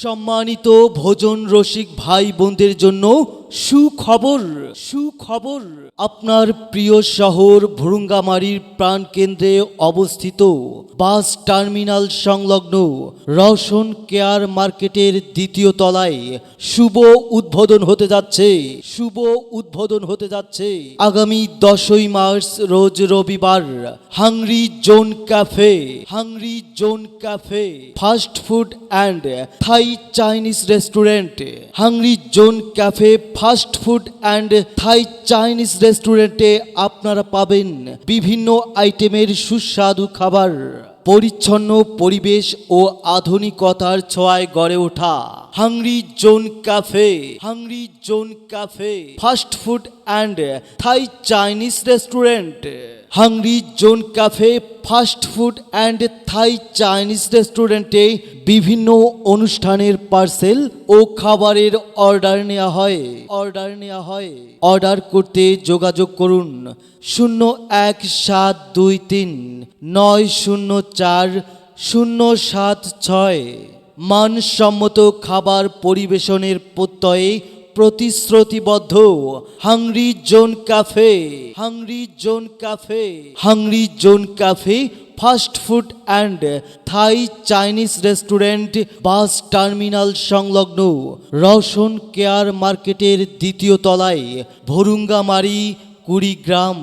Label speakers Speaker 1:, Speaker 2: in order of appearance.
Speaker 1: সম্মানিত ভোজন রসিক ভাই বোনদের জন্য সুখবর সুখবর। আপনার প্রিয় শহর ভুরুঙ্গামারির প্রাণকেন্দ্রে অবস্থিত বাস টার্মিনাল সংলগ্ন রওশন কেয়ার মার্কেটের দ্বিতীয় তলায় শুভ উদ্বোধন হতে যাচ্ছে, শুভ উদ্বোধন হতে যাচ্ছে। আগামী দশই মার্চ, রোজ রবিবার, hungry zone cafe, hungry zone cafe, fast food and Thai Chinese restaurant, hungry zone cafe fast food and Thai Chinese রেস্টুরেন্টে আপনারা পাবেন বিভিন্ন আইটেমের সুস্বাদু খাবার, পরিচ্ছন্ন পরিবেশ ও আধুনিকতার ছোঁয়ায় গড়ে ওঠা hungry zone cafe. Hungry zone cafe, fast food and Thai Chinese restaurant. Hungry zone cafe fast food and Thai Chinese রেস্টুরেন্টে বিভিন্ন অনুষ্ঠানের পার্সেল ও খাবারের অর্ডার নেওয়া হয়। অর্ডার নেওয়া হয়। অর্ডার করতে যোগাযোগ করুন শূন্য এক সাত দুই তিন নয় শূন্য চার শূন্য সাত ছয়। মানসম্মত খাবার পরিবেশনের প্রত্যয়ে প্রতিশ্রুতিবদ্ধ। Hungry zone cafe hungry zone cafe hungry zone cafe fast food and Thai Chinese restaurant bus terminal সংলগ্ন রওশন কেয়ার মার্কেটের দ্বিতীয় তলায় ভরুঙ্গামারি কুড়িগ্রাম